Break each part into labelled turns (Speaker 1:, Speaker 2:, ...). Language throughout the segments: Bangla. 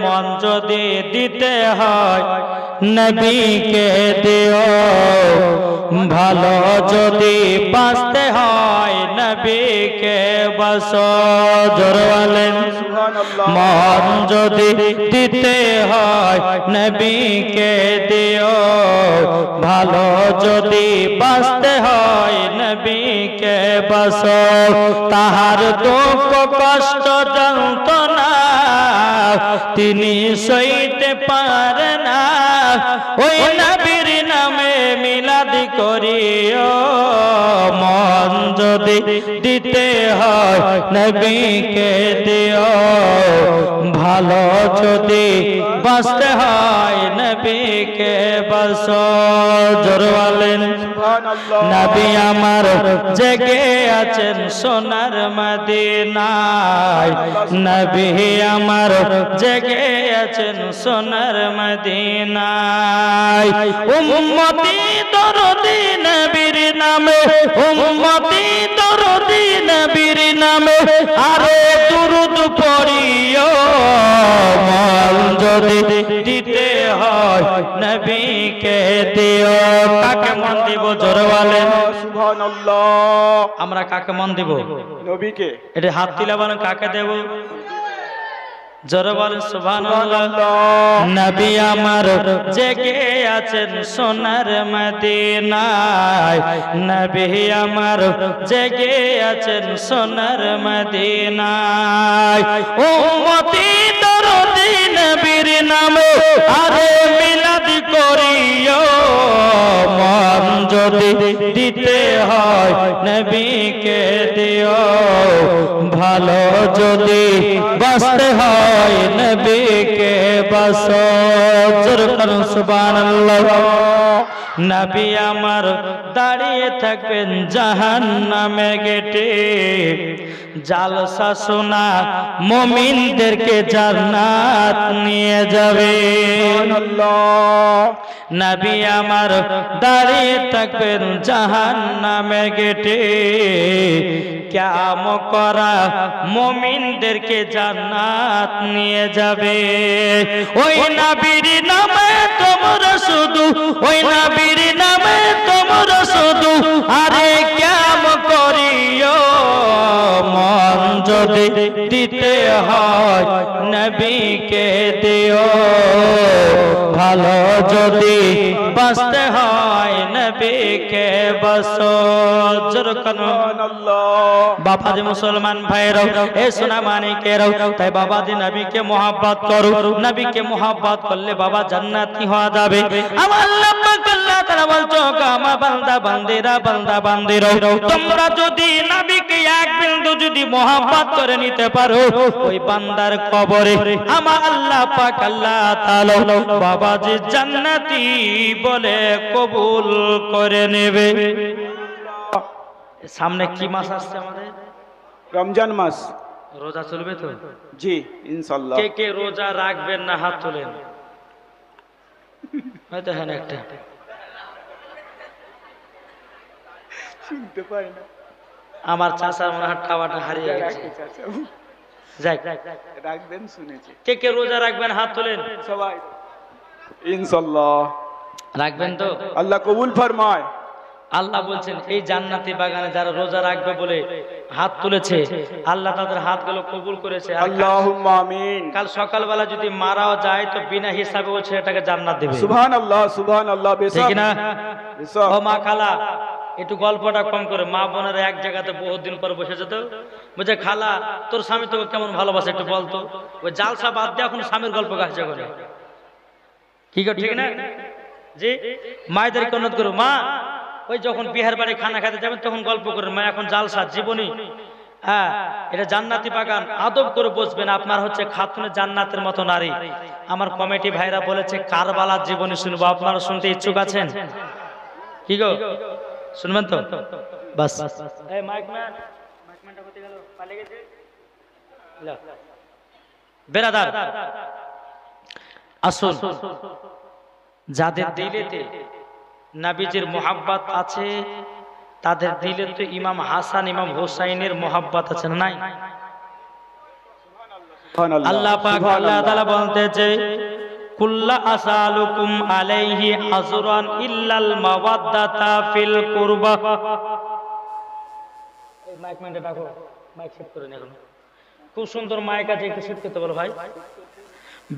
Speaker 1: মন যদি দিতে হয়, নবীকে দিও। ভালো যদি বাঁচতে হয়, নবীকে বস জোরওয়ালেন মন যদি দিতে হয়, নবীকে দিও। ভালো যদি বাঁচতে হয়, নবীকে বস তাহার দুঃখ কষ্ট তিনি সইতে পারে না। ওই নবীর নামে মিলাদি করিও। যদি দিতে হয় নবীকে দিও। ভালো যদি বাঁচতে হয় নবীকে বস জোরওয়ালেন, নবী আমার জেগে আছেন সোনার মদিনায়। নবী আমার জেগে আছেন সোনার মদিনায়। উম্মতি দরদি নবীর নামে, উম্মতি দরদি নবীর নামে আরে দুরুদ পড়িও। মল যদি দিতে হয় নবীকে দিও। কাকে মন দিব
Speaker 2: সুবহানাল্লাহ।
Speaker 1: আমরা কাকে মন দিব?
Speaker 2: নবীকে।
Speaker 1: এটা হাত দিলে বলেন কাকে দেব? নবী আমার জেগে আছেন সোনার মদিনায়। নবী আমার জেগে আছেন সোনার মদিনায়। উম্মতি দরদি নবীর নামে আরে মিলাদ করিও। মন যদি দিতে হয় নবীকে দিও। ভালো যদি বাঁচতে হয় নবীকে বাস সুবহানাল্লাহ। নবী আমার দাঁড়িয়ে থাকবেন জাহান নামে গেটে। জালসা শোনা মমিনদেরকে জান্নাত নিয়ে যাবে। নবী আমার দাঁড়িয়ে থাকবেন জাহান নামে গেটে। ক্যাম করা মমিনদেরকে জান্নাত নিয়ে যাবে। ওই নবীর নামে তোমরা শুধু ওই নবীর মন যদি দিতে হয় নবীকে দিও ভালো যদি বাঁচতে হয় নবীকে বসো জোরকানো
Speaker 2: সুবহানাল্লাহ
Speaker 1: বাবাজি মুসলমান ভাইরাও এ সোনা মানিকেরাও তাই বাবাজি নবীকে মোহাব্বত করো নবীকে মোহাব্বত করলে বাবা জান্নাতি হওয়া যাবে আমার আল্লাহ পাক আল্লাহ তাআলা বলছো আমার বান্দা বান্দিরা বান্দা বান্দিরাও তোমরা যদি নবীকে এক বিন্দু যদি মোহাব্বত করে নিতে পারো ওই বান্দার কবরে আমার আল্লাহ পাক আল্লাহ তাআলা বাবাজি জান্নাতি বলে কবুল করে নেবে। সামনে কি মাস আসছে আমাদের?
Speaker 2: রমজান মাস।
Speaker 1: রোজা চলবে তো?
Speaker 2: জি ইনশাআল্লাহ।
Speaker 1: কে কে রোজা রাখবেন না হাত তোলেন? হয়তো হ্যাঁ একটা।
Speaker 2: শুনতে পাই না।
Speaker 1: আমার চাষার মনে হয় টাওয়াটা হারিয়ে গেছে। যাই।
Speaker 2: রাখবেন শুনেছি।
Speaker 1: কে কে রোজা রাখবেন হাত তোলেন।
Speaker 2: সবাই। ইনশাআল্লাহ
Speaker 1: রাখবেন তো?
Speaker 2: আল্লাহ কবুল ফরমায়।
Speaker 1: আল্লাহ বলছেন এই জান্নাতি বাগানে যারা রোজা রাখবে বলে হাত তুলেছে আল্লাহ তাদের হাতগুলো কবুল করেছে। কাল-
Speaker 2: আল্লাহুম্মা আমিন।
Speaker 1: কাল সকালবেলা যদি মারাও যায় তো বিনা হিসাবে ও ছেলেটাকে জান্নাত দেবে।
Speaker 2: সুবহানাল্লাহ সুবহানাল্লাহ বেশক।
Speaker 1: ঠিক না? ও মা খালা। একটু গল্পটা কম করে। মা বোনেরা এক জায়গাতে বহুত দিন পর বসে যেত। বলছে, খালা, তোর স্বামী তোকে কেমন ভালোবাসে একটু বলতো ওই জালসা বাদ দিয়ে এখন স্বামীর গল্প কাছে করে। কি ঠিক না? জি? মায়েদের অনুরোধ করো মা, ওই যখন বিহার বাড়ি খানা খেতে যাবেন, তখন গল্প করেন। মা, এখন জালসা জীবনী। হ্যাঁ এটা জান্নাতি বাগান। আদব করে বসবেন। আপনার হচ্ছে খাতুনে জান্নাতের মতো নারী। আমার কমিটি ভাইরা বলেছে, কারবালার জীবনী শুনব। আপনারা শুনতে ইচ্ছুক আছেন? কি গো? শুনবেন তো? বাস। এই মাইক ম্যান মাইক ম্যানটা কোথায় গেল? পালিয়ে গেছে? লা। বেরাদার। আসুন। যাদের দিলেতে নাবিজের মোহাব্বত আছে তাদের দিলে তো ইমাম হাসান ইমাম হোসাইনের মোহাব্বত আছে না নাই?
Speaker 2: সুবহানাল্লাহ,
Speaker 1: আল্লাহ পাক আল্লাহ। তাআলা বলতেছে কুল্লা আসালুকুম আলাইহি আজরান ইল্লাল মাওয়াদ্দাতা ফিল কুরবা। এই মাইক রাখো মাইক সেট করে খুব সুন্দর মাইক আছে, একটু সেট করতে বলো ভাই।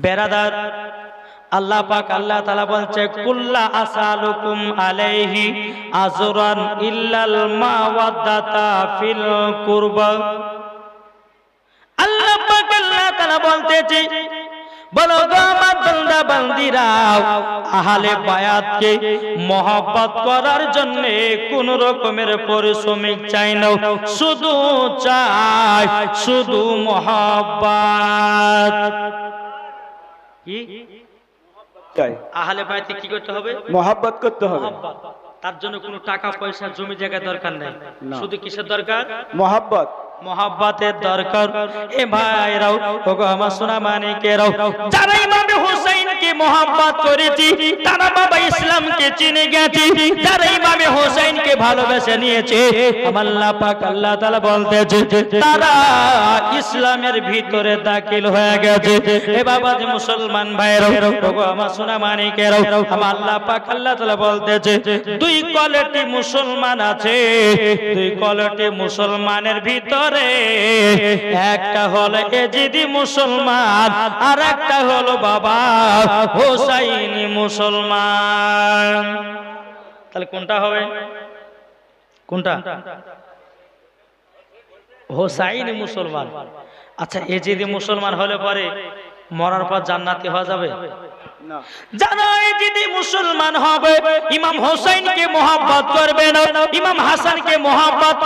Speaker 1: বেরাদার, আল্লাহ পাক, আল্লাহ তাআলা বলছে, কুল্লা আসালুকুম আলাইহি আজরান ইল্লাল মাওয়াদ্দাতা ফিল কুরবা। আল্লাহ পাক, আল্লাহ তাআলা বলতেছে বলো গো আমার বান্দা বান্দিরা আহলে বায়াতকে মহব্বত করার জন্য কোন রকমের পরিশ্রমিক চাই না শুধু চাই শুধু মহব্বত। কি? আহলে বায়াতে কি করতে হবে?
Speaker 2: মোহাব্বত করতে হবে।
Speaker 1: তার জন্য কোনো টাকা পয়সা জমি জায়গা দরকার নেই। শুধু কিসের দরকার?
Speaker 2: মোহাব্বত।
Speaker 1: মোহাব্বতের দরকার। এ ভাইরাও ওগো আমার সোনা মানিকেরাও যারা ইমামে হোসেনকে মোহাব্বত করেছি, তারা বাবা ইসলামকে চিনে গেছে, যারা ইমামে হোসেনকে ভালোবেসে নিয়েছে। আল্লাহ পাক আল্লাহ তাআলা বলতেছে, তারা ইসলামের ভিতরে দাখিল হয়ে গেছে। এ বাবা যে মুসলমান ভাইরাও ওগো আমার সোনা মানিকেরাও, আমার আল্লাহ পাক আল্লাহ তাআলা বলতেছে, দুই কোয়ালিটি মুসলমান আছে, দুই কোয়ালিটি মুসলমানের ভিতরে, একটা হলো এজিদি মুসলমান, আর একটা হলো বাবা। হোসাইনি মুসলমান। তাহলে কোনটা হবে? কোনটা? হোসাইনি মুসলমান। আচ্ছা এ যদি মুসলমান হলে পরে মরার পর জান্নাতি হওয়া যাবে? যারা যদি মুসলমান হবে, ইমাম হোসেনকে করবে না, ইমাম হাসানকে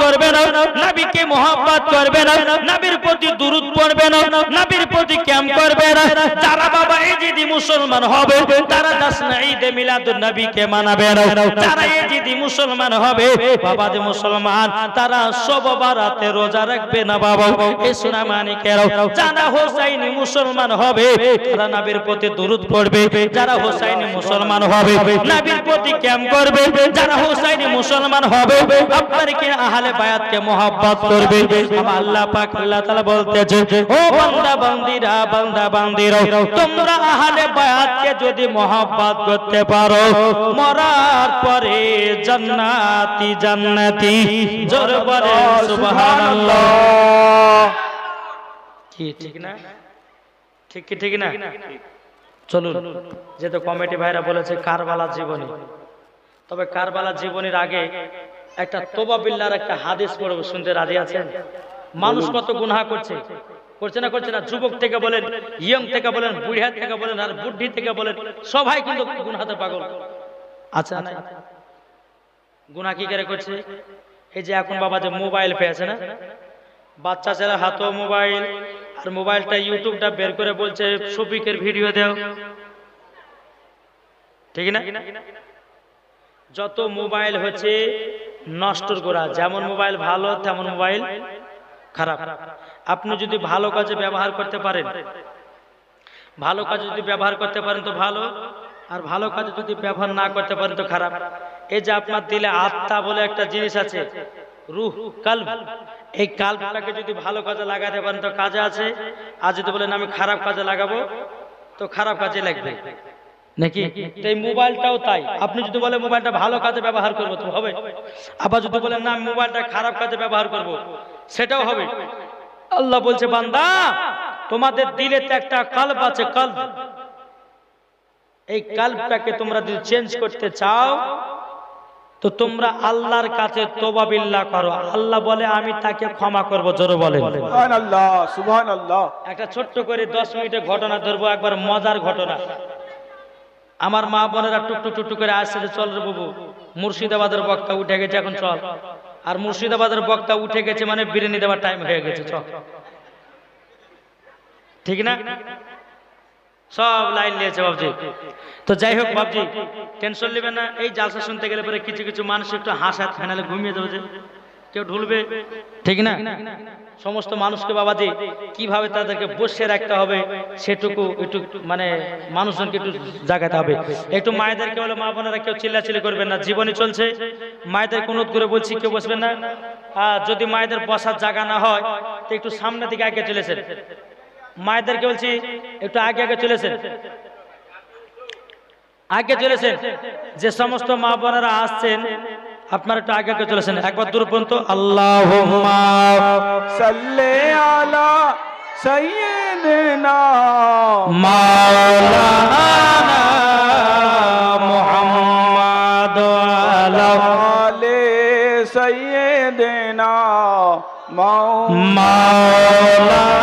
Speaker 1: করবে না করবে না প্রতি পড়বে না প্রতি করবে না। যারা বাবা, এই যদি মুসলমান হবে, তারা দাস না ঈদে মিলাদুন নবীকে মানাবে না। যারা এই যদি মুসলমান হবে, বাবা যে মুসলমান, তারা রোজা রাখবে না, বাবা। যারা হোসাইনি মুসলমান হবে, তারা নবীর প্রতি পড়বে যারা হোসাইনি মুসলমান হবে নবীর প্রতি ক্যাম্প করবে যারা হোসাইনি মুসলমান হবে আপনারকে আহলে বায়াতকে মোহাব্বত করবে। আল্লাহ পাক আল্লাহ তাআলা বলতেছে ও বান্দা বান্দিরা বান্দা বান্দিরা তোমরা আহলে বায়াতকে যদি মোহাব্বত করতে পারো মরার পরে জান্নাতি জান্নাতি জোর বলে সুবহানাল্লাহ। কি ঠিক না? ঠিক কি ঠিক না। চলুন যেহেতু কমিটি ভাইরা বলেছে কারবালা জীবনী। তবে কারবালা জীবনীর আগে একটা তোবা বিল্লার একটা হাদিস পড়ব, শুনতে রাজি আছেন? মানুষ কত গুনাহ করছে? করছে না করছে না? যুবক থেকে বলেন, ইয়ং থেকে বলেন, বুড়িয়া থেকে বলেন, আর বুদ্ধি থেকে বলেন, সবাই কিন্তু গুনাহাতে পাগল। আচ্ছা না গুনাহ কি করে করছে? এই যে এখন বাবা যে মোবাইল পেয়েছে না? বাচ্চা ছেলে হাতও মোবাইল আর মোবাইলটা ইউটিউবটা বের করে বলছে, শফিকের ভিডিও দাও। ঠিক না? যত মোবাইল হচ্ছে নষ্টর করা, যেমন মোবাইল ভালো, তেমন মোবাইল খারাপ। আপনি যদি ভালো কাজে ব্যবহার করতে পারেন, ভালো কাজে যদি ব্যবহার করতে পারেন তো ভালো, আর ভালো কাজে যদি ব্যবহার না করতে পারেন তো খারাপ। এই যে আপনার দিলে আত্মা বলে একটা জিনিস আছে রুহ এই যদি ভালো কাজে লাগাতে পারেন, তো কাজে আছে। যদি বলেন, আমি খারাপ কাজে লাগাবো, তো খারাপ কাজে লাগবে। নাকি? এই মোবাইলটাও তাই। আপনি যদি বলেন, মোবাইলটা ভালো কাজে ব্যবহার করব, তো হবে। আবার যদি বলেন, না মোবাইলটা খারাপ কাজে ব্যবহার করব, সেটাও হবে। আল্লাহ বলছে, বান্দা, তোমাদের দিলে তো একটা কাল্প আছে কাল্প এই কাল্পটাকে তোমরা যদি চেঞ্জ করতে চাও তো তোমরা আল্লাহর কাছে তোবা বিল্লাহ করো। আল্লাহ বলে আমি তাকে ক্ষমা করব। জোরে বলে
Speaker 2: সুবহানাল্লাহ সুবহানাল্লাহ।
Speaker 1: একটা ছোট্ট করে দশ মিনিটের ঘটনা ধরবো একবার মজার ঘটনা। আমার মা বোনেরা টুকটু টুকটু করে আসছে চল রে বাবু মুর্শিদাবাদের বক্তা উঠে গেছে এখন চল। আর মুর্শিদাবাদের বক্তা উঠে গেছে মানে বিরিয়ানি দেওয়ার টাইম হয়ে গেছে চল। ঠিক না? সব লাইন নিয়েছে বাবজি তো যাই হোক বাবজি টেনশন নেবেন না, এই জালসা শুনতে গেলে পরে কিছু কিছু মানুষ একটু হাসাত ফেনালে ঘুমিয়ে যে কেউ ঢুলবে। ঠিক না? সমস্ত মানুষকে বাবাজি, কীভাবে তাদেরকে বসে রাখতে হবে সেটুকু একটু মানে মানুষজনকে একটু জাগাতে হবে। একটু মায়েদেরকে বলে, মা বোনেরা কেউ চিল্লাচিল্লি করবেন না জীবনী চলছে। মায়েদের অনুরোধ করে বলছি, কেউ বসবেন না। আর যদি মায়েদের বসার জায়গা না হয়, তো একটু সামনের দিকে আগে চলেছেন। মায়েদেরকে বলছি একটু আগে আগে চলেছেন। আগে চলেছেন। যে সমস্ত মা বোনেরা আসছেন আপনার একটু আগে আগে চলেছেন। একবার দূর পর্যন্ত আল্লাহ সৈয়দনা মাওলানা মাওলানা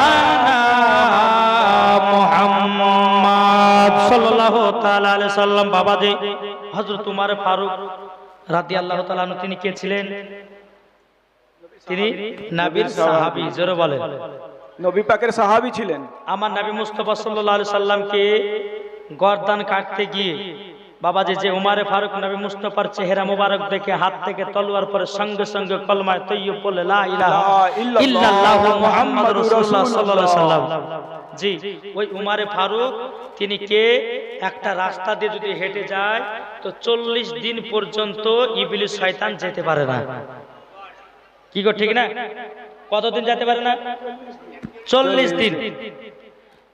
Speaker 1: বাবাজি হযরত উমর ফারুক আল্লাহ তিনি কে ছিলেন? তিনি নাবির সাহাবী জোরে বলেন।
Speaker 2: নবী পাকের সাহাবী ছিলেন।
Speaker 1: আমার নবী মুস্তফা সাল্লাল্লাহু আলাইহি সাল্লামকে গরদান কাটতে গিয়ে বাবাজি যে উমারে ফারুক নবী মুস্তফার চেহারা মোবারক দেখে হাত থেকে তলোয়ার পরে সঙ্গে সঙ্গে কলমায় তৈয়ব বলে লা ইলাহা
Speaker 2: ইল্লাল্লাহু
Speaker 1: মুহাম্মাদুর রাসূলুল্লাহ সাল্লাল্লাহু আলাইহি সাল্লাম জি ওই উমারে ফারুক তিনি কে? একটা রাস্তা দিয়ে যদি হেঁটে যায় তো চল্লিশ দিন পর্যন্ত ইবলিস শয়তান যেতে পারে না। কি গো ঠিক না? কতদিন যেতে পারে না? চল্লিশ দিন।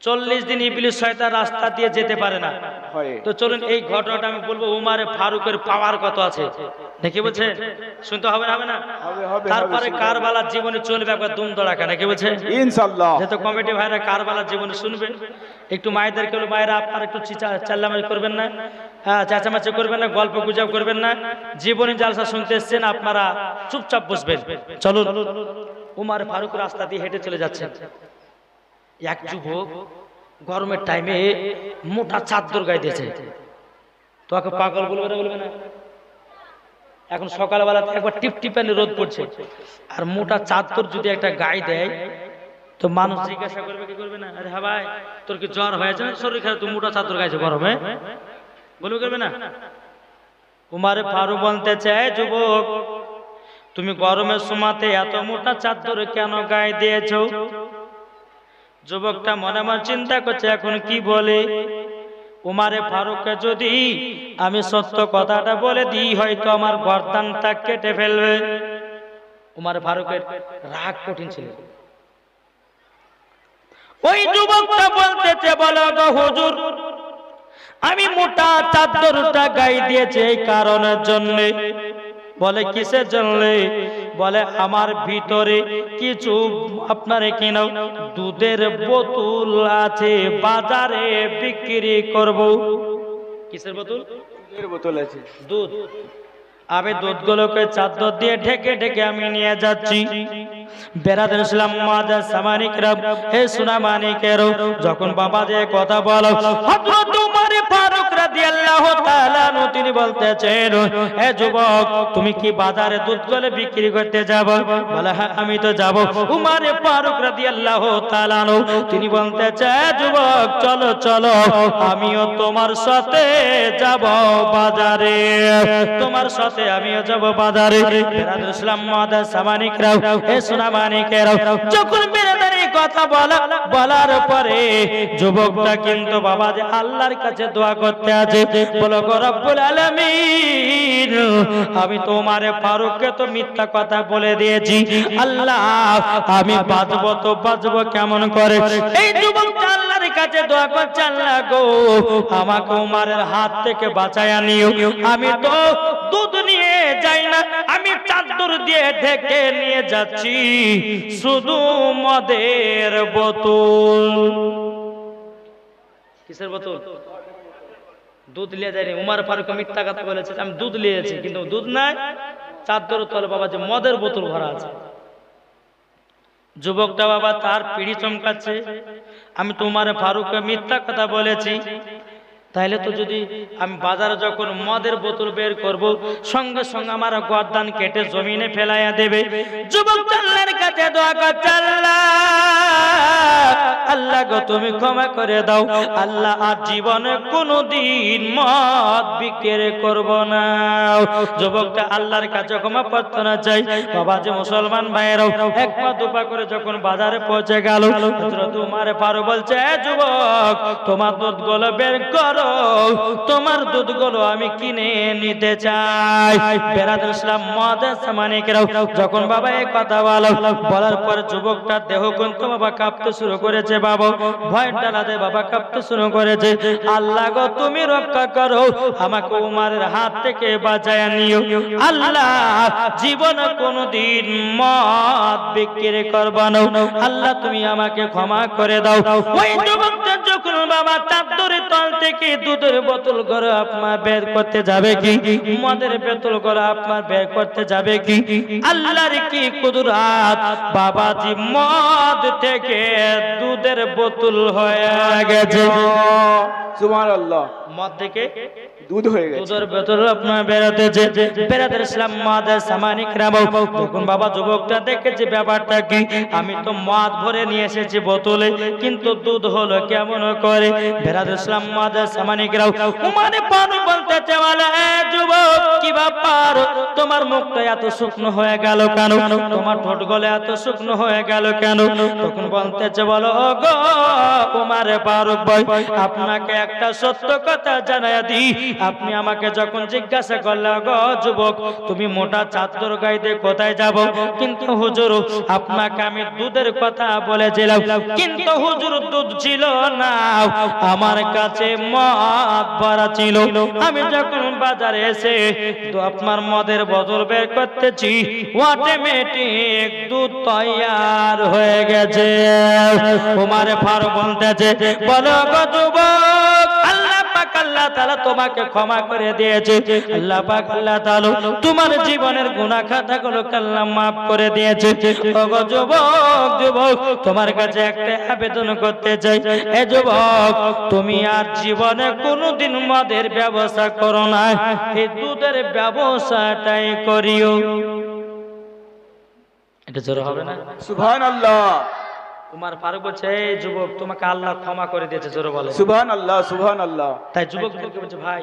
Speaker 1: চল্লিশ দিন ইবলিস শয়তান রাস্তা দিয়ে যেতে পারে না। তো চলুন এই ঘটনাটা আমি বলব উমারে ফারুকের পাওয়ার কত আছে? দেখি বলছে? শুনতে হবে না হবে না? তারপরে কারবালার জীবনে চলবে একবার দুম দড়াকা নাকি বলছে?
Speaker 2: ইনশাআল্লাহ।
Speaker 1: যেহেতু কমিটি ভাইরা কারবালার জীবনে শুনবেন একটু মায়েদের কেউ মায়েরা আপনারা একটু চাল্লামারি করবেন না হ্যাঁ চেঁচামেচি করবেন না গল্প গুজব করবেন না জীবনী জালসা শুনতে এসছেন আপনারা চুপচাপ বসবেন। চলুন উমার ফারুক রাস্তা দিয়ে হেঁটে চলে যাচ্ছেন। এক যুবক গরমের টাইমে মোটা চাদর গায়ে দিয়েছে তোকে পাগল বলবে না বলবে না। এখন সকালবেলা একবার টিপ টিপানি রোদ পড়ছে। আর মোটা চাদর যদি একটা গায়ে দেয়, তো মানুষ জিজ্ঞাসা করবে, কি করবে না? আরে হ্যাঁ ভাই, তোর কি জ্বর হয়েছে শরীর খারাপ, তুই মোটা চাদর গাইছে গরমে? বলবে, করবে না? উমারে ফারুক বলতে চায়, যুবক, তুমি গরমের সময়তে এত মোটা চাদর কেন গায়ে দিয়েছ? যুবকটা মনে মনে চিন্তা করছে, এখন কি বলে? উমারে ফারুককে যদি আমি সত্য কথাটা বলে দিই, হয়তো আমার গর্দানটা কেটে ফেলবে। উমারে ফারুকের রাগ কঠিন ছিল। ওই যুবকটা বলতেছে, বলো গো হুজুর, আমি মোটা চাদরটা গাই দিয়েছি এই কারণের জন্য। বলে, কিসের জন্য? বলে আমার ভিতরে কিছু আপনার কিনা দুধের বোতল আছে বাজারে বিক্রি করব। কিসের বোতল?
Speaker 2: দুধের বোতল আছে।
Speaker 1: দুধ। আমি দুধগুলোকে চাদর দিয়ে ঢেকে ঢেকে আমি নিয়ে যাচ্ছি। বেড়াতে ইসলাম মাদা হে যখন বাবা যে কথা বলো উমর ফারুক তিনি বলতেছেন, হে যুবক, তুমি কি বাজারে দুধগুলো বিক্রি করতে যাব? বলে হ্যাঁ আমি তো যাব। উমর ফারুক তিনি বলতেছে, "হে যুবক, চলো চলো, আমিও তোমার সাথে যাব বাজারে। তোমার সাথে আমিও যাব বাজারে। ইসলাম মাদা সামানিকরাও হে সোনা মানিকেরাও যখন বেরাদারি কথা বলা, বলার পরে যুবকটা কিন্তু বাবা যে আল্লাহর কাছে দোয়া করতে আছে। বলো রব্বুল আলামিন, আমি তোমারে ফারুককে তো মিথ্যা কথা বলে দিয়েছি। আল্লাহ, আমি বাঁচবো তো বাঁচবো কেমন করে? এই কাছে গো, আমাকে উমারের হাত থেকে আমি তো দুধ নিয়ে যাই না, আমি দিয়ে ঢেকে নিয়ে যাচ্ছি শুধু মদের বোতল। কিসের বোতল? দুধ নিয়ে যায়নি উমার ফারুক মিথ্যা কথা বলেছে আমি দুধ নিয়েছি কিন্তু দুধ নাই। চাদর তলে বাবা, যে মদের বোতল ভরা আছে। যুবকটা বাবা, তার পিড়ি চমকাচ্ছে। আমি তোমার ফারুক মিথ্যা কথা বলেছি। তাইলে তো যদি আমি বাজারে যখন মদের বোতল বের করব সঙ্গে সঙ্গে আমার গর্দান কেটে জমিনে ফেলাইয়া দেবে। যুবক আল্লাহর কাছে দোয়া করছে আল্লাহ আল্লাহ গো তুমি ক্ষমা করে দাও। আল্লাহ আর জীবনে কোনোদিন মদ বিক্রি করব না। যুবকটা আল্লাহর কাছে ক্ষমা প্রার্থনা চাই। বাবা যে মুসলমান ভাইয়েরাও এক পা দুপা করে যখন বাজারে পৌঁছে গেল হযরত উমার ফারুক বলছে "এ যুবক তোমার দুধগুলো বের করো। তোমার দুধগুলো আমি কিনে নিতে চাই। বেরাদুল ইসলাম মানিকেরাও যখন বাবা এই কথা বলো, বলার পর যুবকটার দেহ কিন্তু বাবা কাঁপতে শুরু করেছে, বাবা। ভয় ডালাতে বাবা কাঁপতে শুরু করেছে। আল্লাহ গো, তুমি রক্ষা করো, আমাকে উমারের হাত থেকে বাঁচায় নিও। আল্লাহ, জীবন কোনদিন মদ বিক্রি করবা না। আল্লাহ, তুমি আমাকে ক্ষমা করে দাও। ওই যুবকটা যখন বাবা চাদরের তল থেকে দুধের বোতল করে আপনার বের করতে যাবে কি? মদের বোতল করে আপনার বের করতে যাবে কি? আল্লাহর কি কুদরাত? বাবাজি মদ থেকে দুধের বোতল হয়ে গেছে।
Speaker 2: সুবহানাল্লাহ।
Speaker 1: মদ থেকে
Speaker 2: দুধ হয়ে গেছে।
Speaker 1: দুধের ভেতর ইসলাম মাদের সামানিক তখন বাবা, যুবকটা দেখেছে ব্যাপারটা কি? আমি তো মদ ভরে নিয়ে এসেছি বোতলে, কিন্তু দুধ হলো কেমন করে? ইসলাম মাদের সামানিক পানু বলতেছে বলে এ যুবক, কি ব্যাপার? তোমার মুখটা এত শুকনো হয়ে গেল কেন? তোমার ঠোঁট গলে এত শুকনো হয়ে গেল কেন? তখন বলতেছে বলো গো ভাই আপনাকে একটা সত্য কথা জানাই দিই। আপনি আমাকে যখন জিজ্ঞাসা করলে, গো যুবক, তুমি মোটা চাদর গাইতে কোথায় যাব? কিন্তু হুজুর, আপনাকে আমি দুধের কথা বলেছিলাম। কিন্তু হুজুর, দুধ ছিল না। আমার কাছে মদ ভরা ছিল। আমি যখন বাজারে এসে তো আপনার মদের বদল বের করতেছি অটোমেটিক দুধ তৈয়ার হয়ে গেছে। উমারে ফারুক বলতেছে, বলো যুবক আল্লাহ তাআলা তোমাকে ক্ষমা করে দিয়েছে। আল্লাহ পাক আল্লাহ তাআলা তোমার জীবনের গুনাহ খাতাগুলো আল্লাহ maaf করে দিয়েছে। ওগো যুবক যুবক, তোমার কাছে একটা আবেদন করতে চাই। এ যুবক, তুমি আর জীবনে কোনোদিন মদের ব্যবসা করো না। এই দুধের ব্যবসাটাই করিও। এটা জোর হবে না?
Speaker 2: সুবহান আল্লাহ
Speaker 1: উমার ফারুক বলছে এই যুবক তোমাকে আল্লাহ ক্ষমা করে দিয়েছে জোরে বলে।
Speaker 2: সুবহান আল্লাহ সুবহান আল্লাহ
Speaker 1: তাই যুবক বলছে ভাই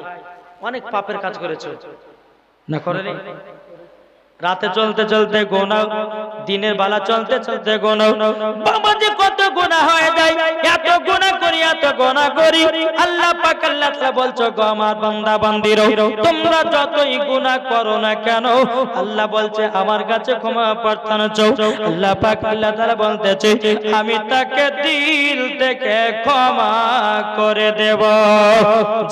Speaker 1: অনেক পাপের কাজ করেছ। না করেনি? রাতে চলতে চলতে গোনাও দিনের বেলা চলতে চলতে গোনাও বাবা যে কত গোনা হয়ে যায় এত গোনা করি এত গোনা করি। আল্লাহ পাক আল্লাহ তাআলা বলছো গো আমার বান্দা বান্দিরো তোমরা যতই গোনা করো না কেন? আল্লাহ বলছে আমার কাছে ক্ষমা প্রার্থনা চাও। আল্লাহ পাক আল্লাহ তাআলা বলতেছে আমি তাকে দিল থেকে ক্ষমা করে দেব।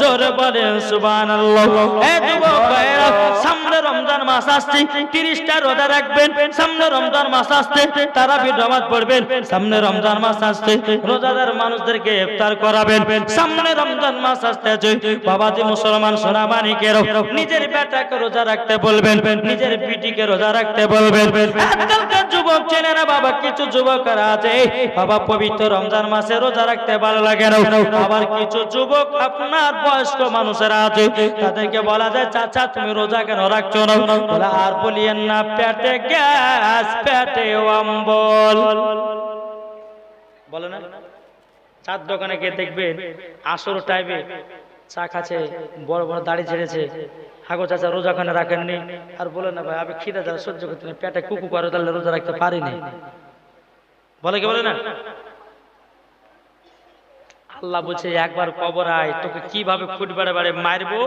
Speaker 1: জোরে বলেন সুবহানাল্লাহ। এ যুবক ভাইরা, সামনে রমজান মাস আসছে তিরিশটা রোজা রাখবেন, সামনে রমজান মাস আসছে তারা নামাজ পড়বেন, সামনে রমজান মাস আসছে, রোজাদার মানুষদেরকে ইফতার করাবেন, সামনে রমজান মাস আসতেছে বাবাজি মুসলমান সোনা মানিকের নিজের বেটাকে রোজা রাখতে বলবেন, নিজের পিটিকে রোজা রাখতে বলবেন, আজকালকার যুবক চেনে না বাবা, কিছু যুবকরা আছে, বাবা পবিত্র রমজান মাসে রোজা রাখতে ভালো লাগে না, আবার কিছু যুবক আপনার বয়স্ক মানুষেরা আছে, তাদেরকে বলা যায়, চাচা, তুমি রোজা কেন রাখছো না? বলে, আর না পেটে গ্যাস, পেটে অম্বল। বলে না? চার দোকানে গিয়ে দেখবেন আসর টাইমে চা খাচ্ছে, বড় বড় দাড়ি ছেড়েছে। হাগো চাচা রোজা খানে রাখেননি। আর বলে না ভাই, আমি খিদে যারা সহ্য করতে না পেটে কুকু করে তাহলে রোজা রাখতে পারিনি। বলে কি, বলে না? আল্লাহ বলছে, একবার কবর আয়, তোকে কীভাবে ফুট বাড়ে বাড়ে মারবো?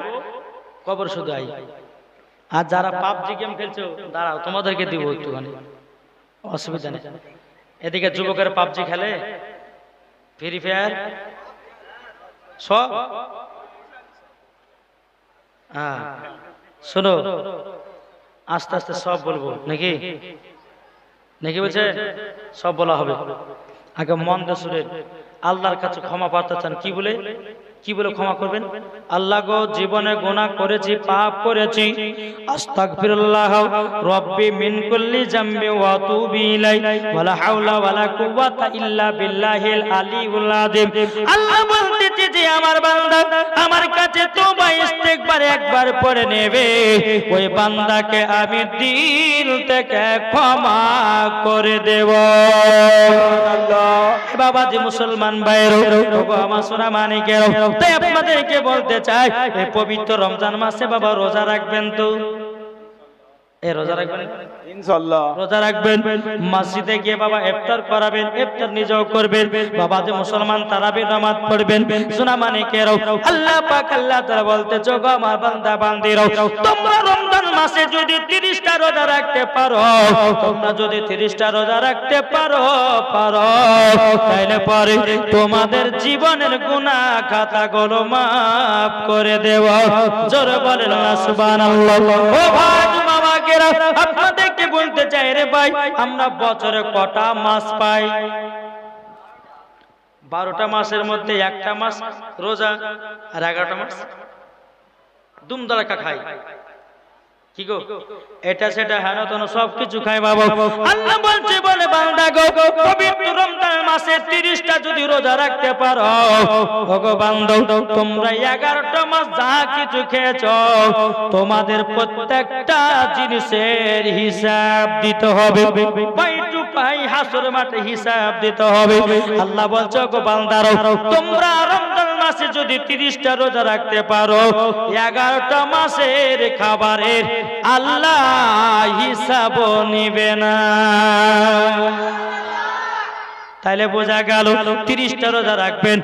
Speaker 1: কবর শুধু আই আর যারা পাবজি গেম খেলছো, দাঁড়াও, তোমাদেরকে দিব একটুখানি। অসুবিধা নেই। এদিকে যুবকের পাবজি খেলে। ফ্রি ফায়ার সব? হ্যাঁ। শোনো, আস্তে আস্তে সব বলব, নাকি? নাকি বলছে? সব বলা হবে। আগে মন সুরের, আল্লাহর কাছে ক্ষমা প্রার্থনা চান, কি বলে? কি বলে ক্ষমা করবেন? আল্লাহ গো, জীবনে গুনাহ করেছি, পাপ করেছি। আস্তাগফিরুল্লাহ, রব্বি মিন কুল্লি জামবি ওয়া তুবি ইলাই ওয়ালা হাওলা ওয়ালা কুওয়াতা ইল্লা বিল্লাহিল আলিউল আযীম। আল্লাহ বলতেছে যে, আমার বান্দা, আমার কাছে তোবা ইস্তেগফার একবার পড়ে নেবে। ওই বান্দাকে আমি দিল থেকে ক্ষমা করে দেব।
Speaker 2: আল্লাহ
Speaker 1: বাবাজি মুসলমান ভাইয়েরও, ওগো আমার সোনা মানিকেরও তাই আপনাদেরকে বলতে চাই এই পবিত্র রমজান মাসে বাবা রোজা রাখবেন তো? রোজা রাখবেন?
Speaker 2: ইনশাল্লাহ
Speaker 1: রোজা রাখবেন মসজিদে গিয়ে বাবা ইফতার করাবেন ইফতার নিজেও করবেন বাবা যে মুসলমান তারাবি নামাজ পড়বেন শোনা মানে কে আল্লাহ পাক আল্লাহ তাআলা বলতে যোগ আমার বান্দা বান্দিরাও তোমরা রমজান মাসে যদি 30টা রোজা রাখতে পারো তোমরা যদি 30টা রোজা রাখতে পারো পারো পরে তোমাদের জীবনের গুনাহ খাতাগুলো মাফ করে দেব। জোরে বলেন না সুবহানাল্লাহ। ও ভাই আপনাদেরকে বলতে চাই রে ভাই, আমরা বছরে কটা মাস পাই? বারোটা মাসের মধ্যে একটা মাস রোজা, আর এগারোটা মাস দুমদারাকা খাই। কি গো? এটা সেটা হেন তেন সব কিছু খাই বাবা। আল্লাহ বলছে বলে বান্দা গো পবিত্র রমজান মাসে 30টা যদি রোজা রাখতে পারো ভগবান তোমরা 11টা মাস যা কিছু খেয়েছো তোমাদের প্রত্যেকটা জিনিসের হিসাব দিতে হবে। পাই হাসর মাঠে হিসাব দিতে হবে। আল্লাহ বলছে গো বান্দারো তোমরা রমজান মাসে যদি 30টা রোজা রাখতে পারো 11টা মাসের খাবারের আল্লাহ হিসাব নিবে না। তাইলে বোঝা গেল, তিরিশটা রোজা রাখবেন।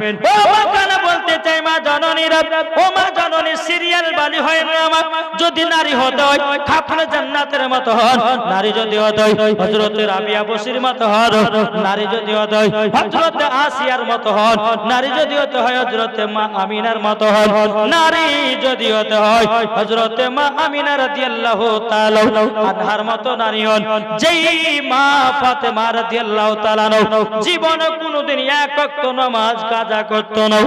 Speaker 1: বলতে চাই মা জননীরা ও মা জননী সিরিয়াল বালি হয় না আমার। যদি নারী হতে হয়, খাফনে জান্নাতের মতো হন। নারী যদি হতে হয়, হযরতে রাবিয়া বসির মতো হন। নারী যদি হতে হয়, হযরতে আসিয়ার মতো হন। নারী যদি হতে হয়, হযরতে মা আমিনার মতো হন। নারী যদি হতে হয়, হযরতে মা আমিনা রাদিয়াল্লাহু তাআলা আনহার মতো নারী হন। যেই মা ফাতেমা রাদিয়াল্লাহু তাআলা জীবনে কোনোদিন এক ওয়াক্ত নামাজ কাজা করত না।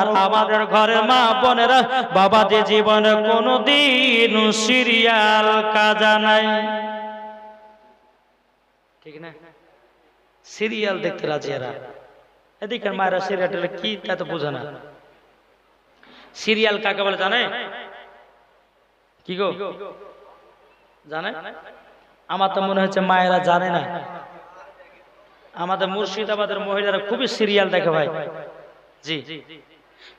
Speaker 1: আর আমাদের ঘরের মা বোনেরা বাবা যে জীবনে কোনোদিন সিরিয়াল কাজা নাই। ঠিক না? সিরিয়াল দেখতে রাজি এরা। এদিকে মায়েরা সিরিয়াল কি তা তো বোঝে না। সিরিয়াল কাকে বলে জানে? কি গো? জানে? আমার তো মনে হচ্ছে মায়েরা জানে না। আমাদের মুর্শিদাবাদের মহিলারা খুবই সিরিয়াল দেখে ভাই। জি।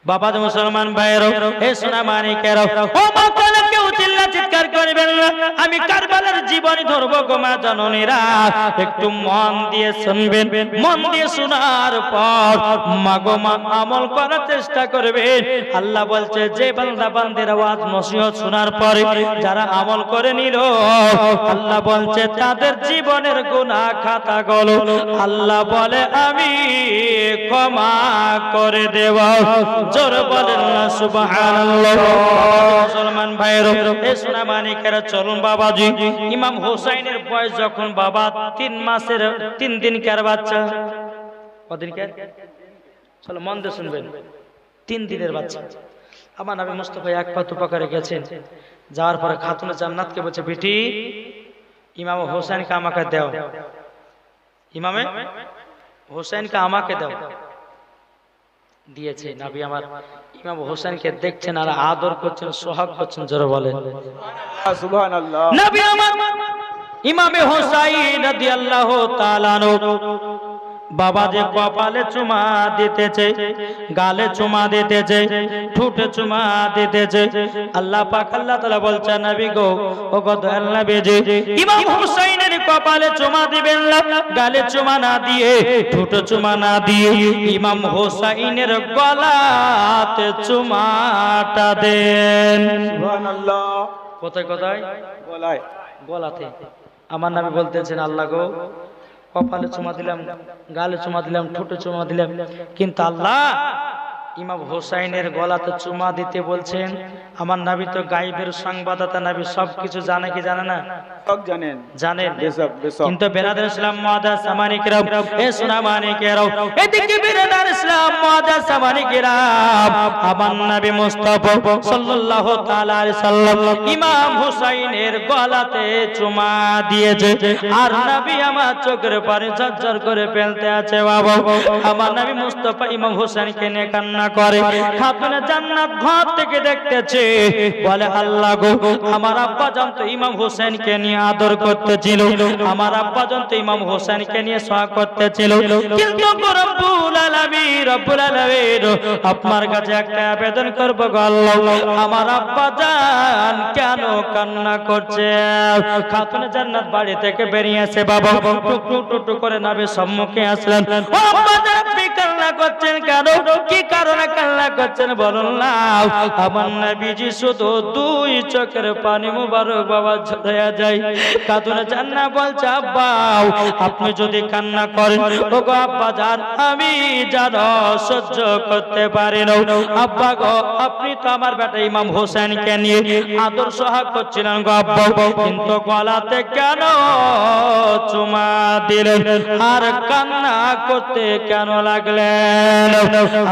Speaker 1: বাবা মুসলমান ভাইয়েরও হে সোনা মানিকেরও ও মা কেউ চিল্লা চিৎকার করবেন না। আমি কারবালার জীবনী ধরবো গো মা জননীরা। একটু মন দিয়ে শুনবেন মন দিয়ে শোনার পর মা গো মা আমল করার চেষ্টা করবেন। আল্লাহ বলছে যে বান্দা বান্দের আওয়াজ নসিহত শোনার পরে যারা আমল করে নিল আল্লাহ বলছে তাদের জীবনের গুনাহ খাতা গলো। আল্লাহ বলে আমি ক্ষমা করে দেব। জোর বলেন না, সুবহানাল্লাহ। মুসলমান চলুন বাবাজি। ইমাম হোসাইনের বয়স যখন বাবা, তিন মাসের, তিন দিন কার বাচ্চা। কদিন কার চলো, মন দিয়ে শুনবেন। তিন দিনের বাচ্চা। আমার নবী মুস্তফা এক পা তুপাকারে গেছেন। যাওয়ার পরে খাতুনে জান্নাতকে বলছে, বেটি, ইমাম হোসেনকে আমাকে দাও। ইমামে? হোসেনকে আমাকে দাও। দিয়েছে। নাবি আমার ইমাম হোসেনকে দেখছেন আর আদর করছেন সোহাগ করছেন জোরে বলে
Speaker 2: সুবহান
Speaker 1: নবী আমার ইমামে হোসাইন রাদিয়াল্লাহু তাআলা আনহু বাবা যে কপালে চুমা দিতেছে গালে চুমা দিতেছে ঠুটে চুমা দিতেছে আল্লাহ পাক আল্লাহ তাআলা বলছে নবী গো ও গো দয়াল নবী জি ইমাম হুসাইনের কপালে চুমা দিবেন না গালে চুমা না দিয়ে ঠুটে চুমা না দিয়ে ইমাম হুসাইনের গলাতে চুমাটা দেন।
Speaker 2: সুবহান আল্লাহ
Speaker 1: কোথায় কোথায়?
Speaker 2: বলায়
Speaker 1: গলাতে। আমার নামে বলতেছেন আল্লাহ গো কপালে চুমা দিলাম গালে চুমা দিলাম ঠোঁটে চুমা দিলাম। কিন্তু আল্লাহ ইমাম হোসাইনের গলাতে চুমা দিতে বলছেন আমার নাবি তো গাইবের সংবাদদাতা নাবি সবকিছু জানে কি জানে না?
Speaker 2: সব জানেন।
Speaker 1: জানেন। কিন্তু বেরাদার ইসলাম সামানিকেরাও এ সোনা এদিকে বেরাদার ইসলাম সামানিকেরাও আমার নবী মুস্তাফা সাল্লাল্লাহু তাআলা আলাইহি সাল্লাম ইমাম হুসাইনের গলাতে চুমা দিয়েছে আর নবী আমার চোখের পানি ঝরঝর করে ফেলতে আছে বাবা। আমার নবী মুস্তাফা ইমাম হুসাইনকে নিয়ে কান্না কান্না করে। খাতুনে জান্নাত ঘর থেকে দেখতেছে। বলে, আল্লাহ গো, আমার আব্বা জান তো ইমাম হোসেনকে নিয়ে আদর করতেছিল, আমার আব্বা জান তো ইমাম হোসেনকে নিয়ে সোয়া করতেছিল, কিন্তু রব্বুল আলামিন রব্বুল আলামিন, আপনার কাছে একটা আবেদন করব গো আল্লাহ। আমার আব্বা জান কেন কান্না করছে? খাতুনে জান্নাত বাড়ি থেকে বেরিয়ে আসে, বাবা। টুকটু টুকটু করে নাবে সম্মুখে আসলেন। ও আব্বা জান করছেন কেন? কি কারণে কান্না করছেন বলুন না? আমার নবীজি শুধু দুই চোখের পানি মুবারক বাবা ঝরে যায়। কাতুনে জান্না বলছে, আব্বা, আপনি যদি কান্না করেন ও গো আব্বা জান আমি যেন সহ্য করতে পারি না। আব্বা গো, আপনি তো আমার বেটা ইমাম হোসেনকে নিয়ে আদর সোহাগ করছিলেন গো আব্বা। কিন্তু গলাতে কেন চুমা দিলেন? আর কান্না করতে কেন লাগলেন?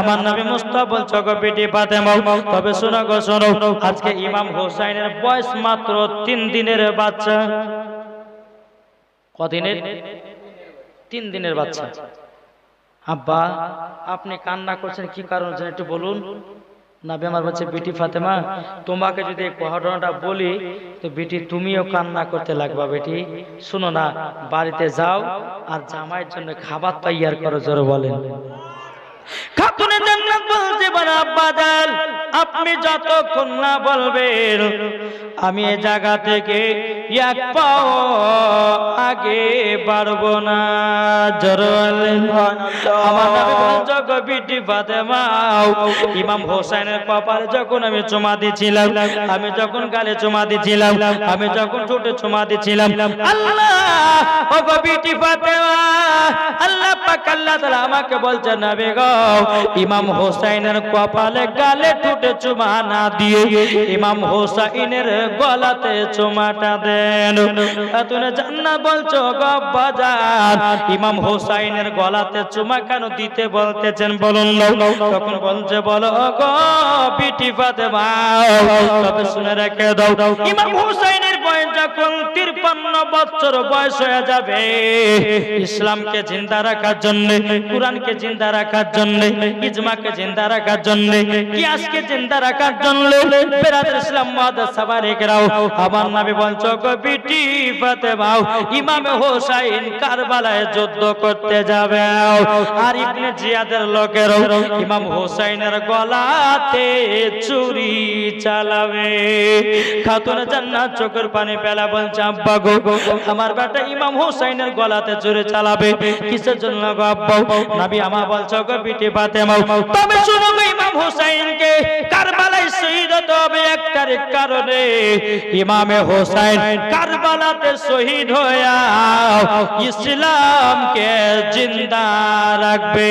Speaker 1: আমার নবী মুস্তাফা ফাতেমা, তবে শোনো গো, শোনো, আজকে ইমাম হোসাইনের বয়স মাত্র তিন দিনের বাচ্চা। কদিনের? তিন দিনের বাচ্চা। আব্বা, আপনি কান্না করছেন, কি কারণ একটু বলুন? নাবি আমার বলছে, বেটি ফাতেমা, তোমাকে যদি ঘটনাটা বলি, তো বেটি তুমিও কান্না করতে লাগবা, বেটি। শুনো না, বাড়িতে যাও আর জামাইয়ের জন্য খাবার তৈয়ার করো, জোরে বলেন। খাতুনে জান্নাত বলছে বাবা জান আপনি যতক্ষণ না বলবেন, আমি এই জায়গা থেকে এক পাও আগে বাড়বো না। ইমাম হোসেনের কপালে যখন আমি চুমা দিছিলাম, আমি যখন গালে চুমা দিছিলাম, আমি যখন ঠোঁটে চুমা দিছিলাম, আল্লাহ ও গো বিটি ফাতেমা, আল্লাহ পাক আল্লাহ তাআলা আমাকে বলছে নবী গো। ইমাম হোসেনের কপালে গালে ঠোঁটে চুমা না দিয়ে ইমাম হোসাইনের গলাতে চুমাটা দেন। তুমি জান্নাত বলছো গো বাজার ইমাম হোসাইনের গলাতে চুমা কেন দিতে বলতেছেন বলুন তখন বলছে, বলো, গো বিটি ফাতেমা তবে শুনে রেখে দাও। ইমাম হোসাইনের বয়স যখন তিরপান্ন বছর বয়স হয়ে যাবে। ইসলামকে জিন্দা রাখার জন্য, কোরআনকে জিন্দা রাখার জন্য, ইজমাকে জিন্দা রাখার জন্য, কিয়াসকে জিন্দা রাখার জন্য, বেরাদের ইসলাম মাদার সাবারিকরাও আমার নবী বলছো গো বিটি ফাতেমা ইমাম হোসাইন কারবালায় যুদ্ধ করতে যাবে। আর ইবনে জিয়াদের লোকের ইমাম হোসাইনের গলাতে চুরি চালাবে। খাতুন জান্নাত চোখের পানি পেলা বলছে, আব্বা গো। আমার বেটা ইমাম হোসাইনের গলাতে চুরি চালাবে। কিসের জন্য গো আব্বা? নবী আমার বলছো, গো বিটি ফাতেমা, তবে শুনো গো ইমাম কারবালায় শহীদ হতে হবে কারণে। ইমামে কারবালাতে শহীদ হয়ে ইসলামকে জিন্দা রাখবে।